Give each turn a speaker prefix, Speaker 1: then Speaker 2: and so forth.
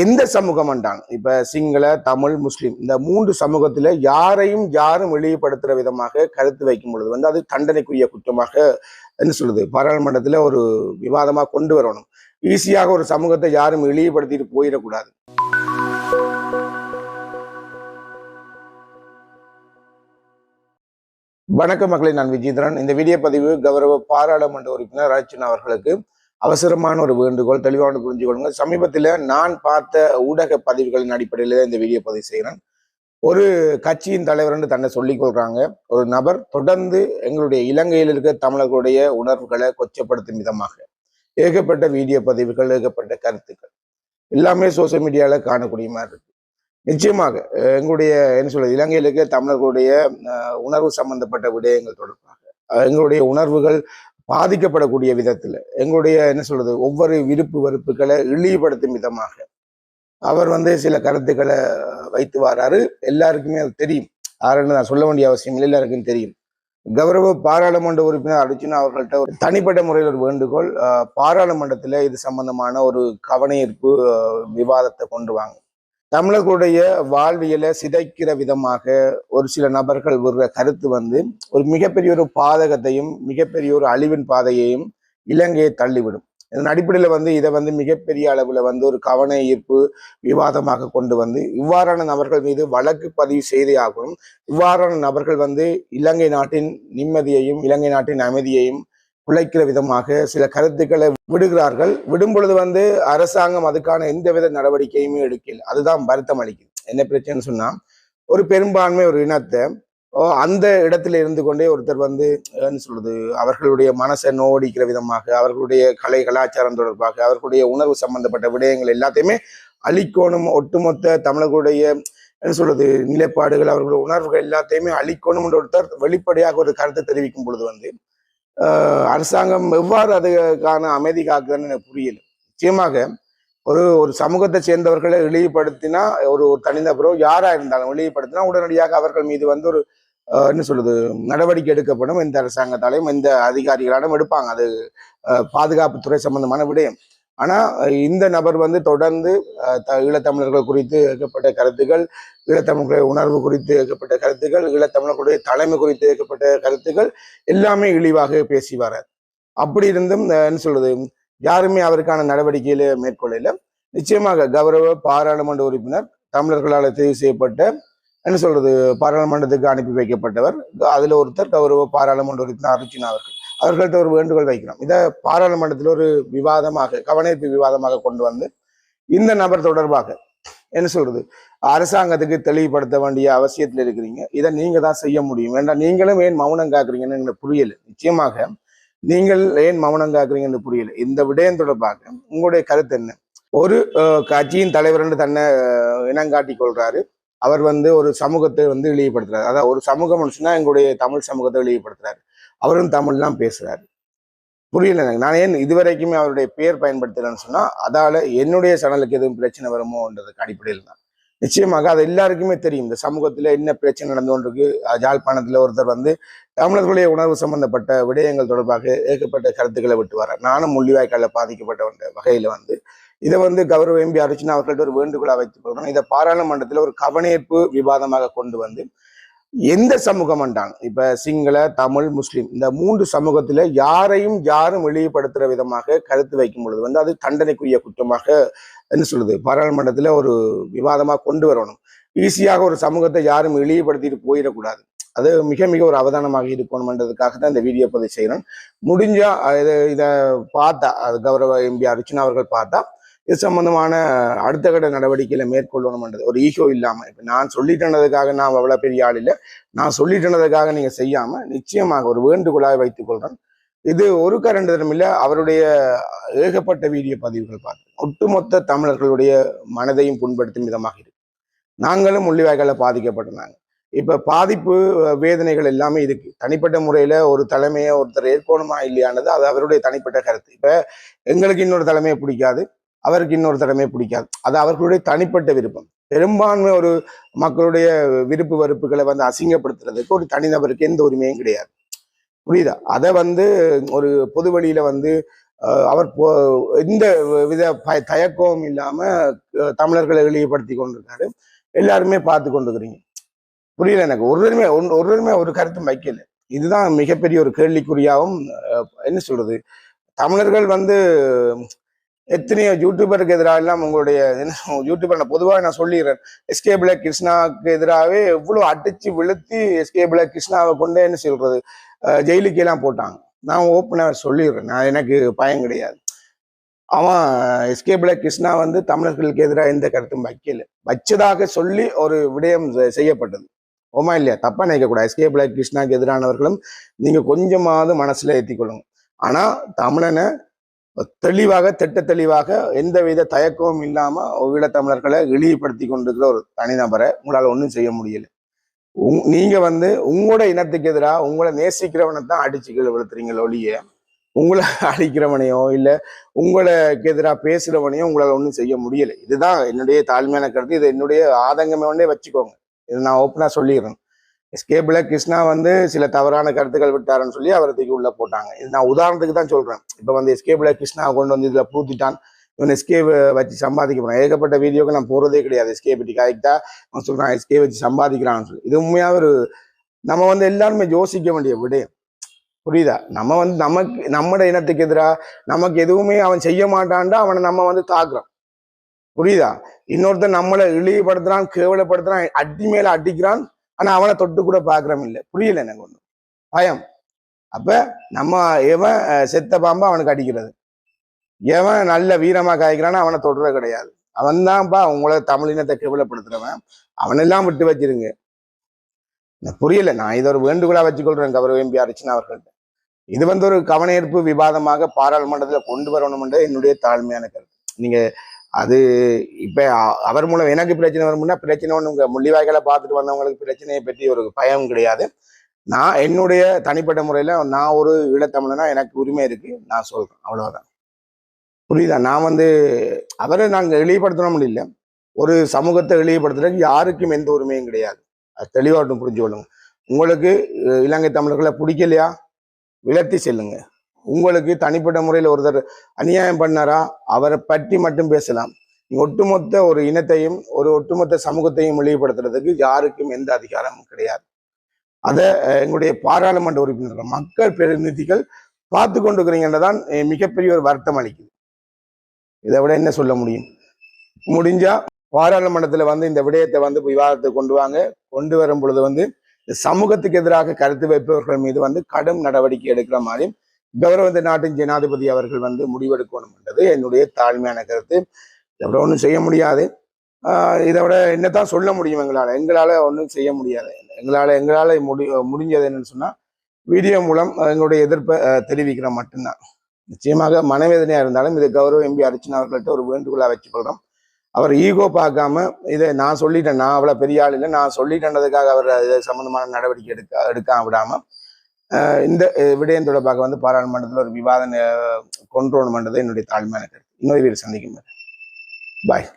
Speaker 1: எந்த சமூகம் என்றான் இப்ப சிங்கள தமிழ் முஸ்லீம் இந்த மூன்று சமூகத்துல யாரையும் யாரும் வெளிப்படுத்துற விதமாக கருத்து வைக்கும் பொழுது வந்து அது தண்டனைக்குரிய குற்றமாக என்ன சொல்றது பாராளுமன்றத்துல ஒரு விவாதமா கொண்டு வரணும். ஈஸியாக ஒரு சமூகத்தை யாரும் இழிவுபடுத்திட்டு போயிடக்கூடாது. வணக்கம் மக்களை நான் விஜயதரன் இந்த வீடியோ பதிவு கௌரவ பாராளுமன்ற உறுப்பினர் ராஜ்சன் அவர்களுக்கு. அவசரமான ஒரு வேண்டுகோள் தெளிவான புரிஞ்சு கொள்ளுங்க சமீபத்தில் நான் பார்த்த ஊடக பதிவுகளின் அடிப்படையில் இந்த வீடியோ பதிவு செய்கிறேன் ஒரு கட்சியின் தலைவர்னு தன்னை சொல்லிக் கொள்றாங்க. ஒரு நபர் தொடர்ந்து எங்களுடைய இலங்கையில் இருக்க தமிழர்களுடைய உணர்வுகளை கொச்சப்படுத்தும் விதமாக. ஏகப்பட்ட வீடியோ பதிவுகள் ஏகப்பட்ட கருத்துக்கள். எல்லாமே சோசியல் மீடியாவில் காணக்கூடிய மாதிரி இருக்கு. நிச்சயமாக எங்களுடைய என்ன சொல்றது இலங்கையில் இருக்க தமிழர்களுடைய உணர்வு சம்பந்தப்பட்ட விடயங்கள் தொடர்பாக எங்களுடைய உணர்வுகள் பாதிக்கப்படக்கூடிய விதத்துல எங்களுடைய என்ன சொல்றது ஒவ்வொரு விருப்பு வெறுப்புகளை இழிவுபடுத்தும் விதமாக. அவர் வந்து சில கருத்துக்களை வைத்து வராரு. எல்லாருக்குமே அது தெரியும். யாருன்னு நான் சொல்ல வேண்டிய அவசியம் இல்லை. எல்லாருக்கும் தெரியும். கௌரவ பாராளுமன்ற உறுப்பினர் அர்ஜுனா அவர்கள்ட்ட ஒரு தனிப்பட்ட முறையில் ஒரு வேண்டுகோள் பாராளுமன்றத்தில் பாராளுமன்றத்துல இது சம்பந்தமான ஒரு கவனஈர்ப்பு விவாதத்தை கொண்டு வாங்க. தமிழர்களுடைய வாழ்வியலை சிதைக்கிற விதமாக ஒரு சில நபர்கள் விடுற கருத்து வந்து ஒரு மிகப்பெரிய ஒரு பாதகத்தையும் மிகப்பெரிய ஒரு அழிவின் பாதையையும் இலங்கையை தள்ளிவிடும். இதன் அடிப்படையில் வந்து இதை வந்து மிகப்பெரிய அளவில் வந்து ஒரு கவன ஈர்ப்பு விவாதமாக கொண்டு வந்து இவ்வாறான நபர்கள் மீது வழக்கு பதிவு செய்தே ஆகணும். இவ்வாறான நபர்கள் வந்து இலங்கை நாட்டின் நிம்மதியையும் இலங்கை நாட்டின் அமைதியையும் உழைக்கிற விதமாக சில கருத்துக்களை விடுகிறார்கள். விடும் பொழுது வந்து அரசாங்கம் அதுக்கான எந்தவித நடவடிக்கையுமே எடுக்கல. அதுதான் வருத்தம் அளிக்குது. என்ன பிரச்சனைன்னு சொன்னா ஒரு பெரும்பான்மை ஒரு இனத்தை ஓ, அந்த இடத்துல இருந்து கொண்டே ஒருத்தர் வந்து என்ன சொல்றது அவர்களுடைய மனசை நோடிக்கிற விதமாக அவர்களுடைய கலை கலாச்சாரம் தொடர்பாக அவர்களுடைய உணர்வு சம்பந்தப்பட்ட விடயங்கள் எல்லாத்தையுமே அழிக்கணும். ஒட்டுமொத்த தமிழர்களுடைய என்ன சொல்றது நிலைப்பாடுகள் அவர்களுடைய உணர்வுகள் எல்லாத்தையுமே அழிக்கணும் என்ற ஒருத்தர் வெளிப்படையாக ஒரு கருத்தை தெரிவிக்கும் பொழுது வந்து அரசாங்கம் எவ்வாறு அதுக்கான அமைதி காக்குதுன்னு எனக்கு புரியல. நிச்சயமாக ஒரு ஒரு சமூகத்தை சேர்ந்தவர்களை இழிவுபடுத்தினா ஒரு ஒரு தனிநபரோ யாரா இருந்தாலும் இழிவுபடுத்தினா உடனடியாக அவர்கள் மீது வந்து ஒரு என்ன சொல்றது நடவடிக்கை எடுக்கப்படும். எந்த அரசாங்கத்தாலையும் எந்த அதிகாரிகளாலும் எடுப்பாங்க. அது பாதுகாப்புத்துறை சம்பந்தமான விடயம். ஆனா இந்த நபர் வந்து தொடர்ந்து த- ஈழத்தமிழர்கள் குறித்து ஏற்கப்பட்ட கருத்துக்கள் ஈழத்தமிழர்களுடைய உணர்வு குறித்து ஏற்கப்பட்ட கருத்துக்கள் ஈழத்தமிழர்களுடைய தலைமை குறித்து ஏற்கப்பட்ட கருத்துக்கள் எல்லாமே இழிவாக பேசி வரார் அப்படி இருந்தும் என்ன சொல்றது யாருமே அவருக்கான நடவடிக்கையில மேற்கொள்ளல. நிச்சயமாக கௌரவ பாராளுமன்ற உறுப்பினர் தமிழர்களால் தெரிவு செய்யப்பட்ட என்ன சொல்றது பாராளுமன்றத்துக்கு அனுப்பி வைக்கப்பட்டவர் அதுல ஒருத்தர் கௌரவ பாராளுமன்ற உறுப்பினர் அர்ஜுனா அவர்கள். அவர்கள்ட்ட ஒரு வேண்டுகோள் வைக்கிறோம் இதை பாராளுமன்றத்தில் ஒரு விவாதமாக கவனிப்பு விவாதமாக கொண்டு வந்து இந்த நபர் தொடர்பாக என்ன சொல்றது? அரசாங்கத்துக்கு தெளிவுபடுத்த வேண்டிய அவசியத்தில் இருக்கிறீங்க. இதை நீங்க தான் செய்ய முடியும். வேண்டாம் நீங்களும் ஏன் மௌனம் காக்குறீங்கன்னு எனக்கு புரியல. நிச்சயமாக நீங்கள் ஏன் மௌனம் காக்குறீங்கன்னு புரியல. இந்த விடயம் தொடர்பாக உங்களுடைய கருத்து என்ன? ஒரு கட்சியின் கட்சியின் தலைவர்னு தன்னை இனங்காட்டி கொள்றாரு. அவர் வந்து ஒரு சமூகத்தை வந்து இழிவுபடுத்துறாரு. அதாவது ஒரு சமூகம் மனுஷன்னா எங்களுடைய தமிழ் சமூகத்தை இழிவுபடுத்துறாரு. அவரும் தமிழ்லாம் பேசுறாரு. புரியல எனக்கு. நான் ஏன் இதுவரைக்குமே அவருடைய பெயர் பயன்படுத்தலைன்னு சொன்னா அதால என்னுடைய சேனலுக்கு எதுவும் பிரச்சனை வருமோன்றதுக்கு அடிப்படையில் தான். நிச்சயமாக அது எல்லாருக்குமே தெரியும். இந்த சமூகத்துல என்ன பிரச்சனை நடந்து கொண்டிருக்கு ஒருத்தர் வந்து தமிழர்களுடைய உணர்வு சம்பந்தப்பட்ட விடயங்கள் தொடர்பாக ஏகப்பட்ட கருத்துக்களை விட்டு வர நானும் முள்ளிவாய்க்கால பாதிக்கப்பட்ட வகையில வந்து இதை வந்து கௌரவ எம்பி அர்ச்சனா அவர்கள்ட்ட ஒரு வேண்டுகோளை வைத்துக் கொள்கிறோம் இதை பாராளுமன்றத்தில் ஒரு கவனேற்பு விவாதமாக கொண்டு வந்து எந்த சமூகம் என்றான் இப்ப சிங்கள தமிழ் முஸ்லீம் இந்த மூன்று சமூகத்துல யாரையும் யாரும் வெளிப்படுத்துற விதமாக கருத்து வைக்கும் பொழுது வந்து அது தண்டனைக்குரிய குற்றமாக என்ன சொல்லுது பாராளுமன்றத்துல ஒரு விவாதமா கொண்டு வரணும். ஈஸியாக ஒரு சமூகத்தை யாரும் இழிவுபடுத்திட்டு போயிடக்கூடாது. அது மிக மிக ஒரு அவதானமாக இருக்கணும்ன்றதுக்காக தான் இந்த வீடியோ பதிவு செய்கிறேன் முடிஞ்சா இதை இதை பார்த்தா அது கௌரவ எம்பி அர்ச்சனா அவர்கள் பார்த்தா இது சம்பந்தமான அடுத்த கட்ட நடவடிக்கையில மேற்கொள்ளணும்ன்றது. ஒரு ஈகோ இல்லாம. இப்ப நான் சொல்லிட்டேனதுக்காக நான் அவ்வளவு பெரிய ஆள் இல்லை. நான் சொல்லிட்டேனதுக்காக நீங்க செய்யாம நிச்சயமாக ஒரு வேண்டுகோளாக வைத்துக் கொள்றேன். இது ஒரு கரண்டு தரம் இல்ல. அவருடைய ஏகப்பட்ட வீடியோ பதிவுகள் பார்த்தேன் ஒட்டுமொத்த தமிழர்களுடைய மனதையும் புண்படுத்தும் விதமாக இருக்கு. நாங்களும் முள்ளிவாய்களை பாதிக்கப்பட்டிருந்தாங்க. இப்ப பாதிப்பு வேதனைகள் எல்லாமே இருக்கு தனிப்பட்ட முறையில ஒரு தலைமையை ஒருத்தர் ஏற்கணுமா இல்லையானது அது அவருடைய தனிப்பட்ட கருத்து. இப்ப எங்களுக்கு இன்னொரு தலைமையை பிடிக்காது. அவருக்கு இன்னொரு தடமே பிடிக்காது. அது அவர்களுடைய தனிப்பட்ட விருப்பம். பெரும்பான்மை ஒரு மக்களுடைய விருப்பு வெறுப்புகளை வந்து அசிங்கப்படுத்துறதுக்கு ஒரு தனிநபருக்கு எந்த உரிமையும் கிடையாது. புரியுதா? அதை வந்து ஒரு பொது வழியில வந்து அஹ், அவர் போ- எந்த வித பய தயக்கமும் இல்லாம தமிழர்களை வெளியப்படுத்தி கொண்டிருக்காரு. எல்லாருமே பார்த்து கொண்டிருக்கிறீங்க. புரியல எனக்கு. ஒருவருமே ஒருவருமே ஒரு கருத்தும் வைக்கல. இதுதான் மிகப்பெரிய ஒரு கேள்விக்குறியாகவும் அஹ், என்ன சொல்றது? தமிழர்கள் வந்து எத்தனையோ யூடியூபருக்கு எதிராக எல்லாம் உங்களுடைய என்ன யூடியூபர் நான் பொதுவாக நான் சொல்லிடுறேன். எஸ்கே பிளாக் கிருஷ்ணாவுக்கு எதிராகவே எவ்வளோ அடிச்சு விழுத்தி எஸ்கே பிளாக் கிருஷ்ணாவை கொண்டே என்ன சொல்றது ஜெயிலுக்கெல்லாம் எல்லாம் போட்டாங்க. நான் ஓப்பனாக சொல்லிடுறேன். நான் எனக்கு பயம் கிடையாது. அவன் எஸ்கே பிளாக் கிருஷ்ணா வந்து தமிழர்களுக்கு எதிராக எந்த கருத்தும் வைக்கல. வச்சதாக சொல்லி ஒரு விடயம் செய்யப்பட்டது. ஓமா இல்லையா? தப்பா நினைக்கக்கூடாது எஸ்கே பிளாக் கிருஷ்ணாக்கு எதிரானவர்களும் நீங்க கொஞ்சமாவது மனசுல ஏற்றிக்கொள்ளுங்க ஆனா தமிழனை தெளிவாக திட்ட தெளிவாக எந்தவித தயக்கமும் இல்லாம ஈழத்தமிழர்களை இழிவுபடுத்தி கொண்டிருக்கிற ஒரு தனிநபரை உங்களால் ஒன்றும் செய்ய முடியல. உங்- நீங்க வந்து உங்களோட இனத்துக்கு எதிராக உங்களை நேசிக்கிறவனை தான் அடிச்சு கீழே விழுத்துறீங்களோ ஒழிய உங்களை அழிக்கிறவனையோ இல்லை உங்களுக்கு எதிராக பேசுறவனையோ உங்களால் ஒன்றும் செய்ய முடியல. இதுதான் என்னுடைய தாழ்மையான கருத்து. இது என்னுடைய ஆதங்கமே ஒன்றே வச்சுக்கோங்க. இது நான் ஓப்பனாக சொல்லிடுறேன். எஸ்கேபில் கிருஷ்ணா வந்து சில தவறான கருத்துக்கள் விட்டாருன்னு சொல்லி அவரை தூக்கி உள்ள போட்டாங்க. இது நான் உதாரணத்துக்கு தான் சொல்றேன். இப்போ வந்து எஸ்கேபில் கிருஷ்ணா கொண்டு வந்து இதில் பூத்திட்டான். இவன் எஸ்கே வச்சு சம்பாதிக்க போகிறான் ஏகப்பட்ட வீடியோக்கு நான் போறதே கிடையாது. எஸ்கே பற்றி கரெக்டாக அவன் சொல்றான் எஸ்கே வச்சு சம்பாதிக்கிறான்னு சொல்லி. இது உண்மையாக ஒரு நம்ம வந்து எல்லாருமே யோசிக்க வேண்டிய விடயம். புரியுதா? நம்ம வந்து நமக்கு நம்மட இனத்துக்கு எதிராக நமக்கு எதுவுமே அவன் செய்ய மாட்டான்டா அவனை நம்ம வந்து தாக்குறோம். புரியுதா? இன்னொருத்தன் நம்மளை இழிவுபடுத்துறான் கேவலப்படுத்துறான் அடி மேல அடிக்கிறான் ஆனா அவனை தொட்டு கூட பாக்குறோம் இல்லை புரியல எனக்கு ஒண்ணு பயம். அப்ப நம்ம எவன் செத்த பாம்பா அவனுக்கு அடிக்கிறது? எவன் நல்ல வீரமா காய்க்கிறானோ அவனை தொடுறது கிடையாது. அவன்தான்ப்பா தான்ப்பா தமிழினத்தை கேவலப்படுத்துறவன். அவனெல்லாம் விட்டு வச்சிருங்க. புரியல. நான் இதை ஒரு வேண்டுகோளா வச்சுக்கொள்றேன் கௌரவ எம்பி அர்ச்சனா அவர்கள்ட்ட. இது வந்து ஒரு கவனஈர்ப்பு விவாதமாக பாராளுமன்றத்துல கொண்டு வரணும்ன்றது என்னுடைய தாழ்மையான கருத்து. நீங்க அது இப்போ அவர் மூலம் எனக்கு பிரச்சனை வரும்னா பிரச்சனை ஒன்று உங்க முள்ளிவாய்களை பார்த்துட்டு வந்தவங்களுக்கு பிரச்சனையை பற்றி ஒரு பயம் கிடையாது. நான் என்னுடைய தனிப்பட்ட முறையில் நான் ஒரு ஈழத்தமிழனா எனக்கு உரிமை இருக்குது நான் சொல்கிறேன் அவ்வளோதான் புரியுதா? நான் வந்து அவரை நாங்கள் இழிவுபடுத்தணும் இல்லை. ஒரு சமூகத்தை இழிவுபடுத்துறதுக்கு யாருக்கும் எந்த உரிமையும் கிடையாது. அது தெளிவாட்டும் புரிஞ்சு கொள்ளுங்க. உங்களுக்கு இலங்கை தமிழர்களை பிடிக்கலையா? விளத்தி செல்லுங்கள் உங்களுக்கு தனிப்பட்ட முறையில் ஒருத்தர் அநியாயம் பண்ணாரா அவரை பற்றி மட்டும் பேசலாம். நீ ஒட்டுமொத்த ஒரு இனத்தையும் ஒரு ஒட்டுமொத்த சமூகத்தையும் இழிவுபடுத்துறதுக்கு யாருக்கும் எந்த அதிகாரமும் கிடையாது. அதை எங்களுடைய பாராளுமன்ற உறுப்பினர்கள் மக்கள் பிரதிநிதிகள் பார்த்து கொண்டிருக்கிறீங்கன்றதான் மிகப்பெரிய ஒரு வருத்தம் அளிக்குது. இதை விட என்ன சொல்ல முடியும்? முடிஞ்சா பாராளுமன்றத்துல வந்து இந்த விடயத்தை வந்து விவாதத்துக்கு கொண்டு வாங்க. கொண்டு வரும் பொழுது வந்து சமூகத்துக்கு எதிராக கருத்து வைப்பவர்கள் மீது வந்து கடும் நடவடிக்கை எடுக்கிற மாதிரி கௌரவ இந்த நாட்டின் ஜனாதிபதி அவர்கள் வந்து முடிவெடுக்கணும் என்றது என்னுடைய தாழ்மையான கருத்து. அப்புறம் ஒன்றும் செய்ய முடியாது. ஆஹ் இதை விட என்னத்தான் சொல்ல முடியும் எங்களால்? எங்களால் ஒன்றும் செய்ய முடியாது. எங்களால் எங்களால் முடி முடிஞ்சது என்னன்னு சொன்னால் வீடியோ மூலம் எங்களுடைய எதிர்ப்பை தெரிவிக்கிறோம் தெரிவிக்கிற மட்டும்தான். நிச்சயமாக மனவேதனையாக இருந்தாலும் இது கௌரவ எம்பி அர்ச்சனா அவர்கள்ட்ட ஒரு வேண்டுகோளாக வச்சுக்கொள்கிறோம் அவர் ஈகோ பார்க்காம இதை நான் சொல்லிட்டேன். நான் அவ்வளோ பெரிய ஆள் இல்லை. நான் சொல்லிட்டேன்றதுக்காக அவர் இது சம்மந்தமான நடவடிக்கை எடுக்க எடுக்காம விடாம இந்த விடயம் தொடர்பாக வந்து பாராளுமன்றத்தில் ஒரு விவாதம் கொண்டு வரணும்ன்றது என்னுடைய தாழ்மையான கருத்து. இன்னொரு வீடு சந்திக்கும் பாய்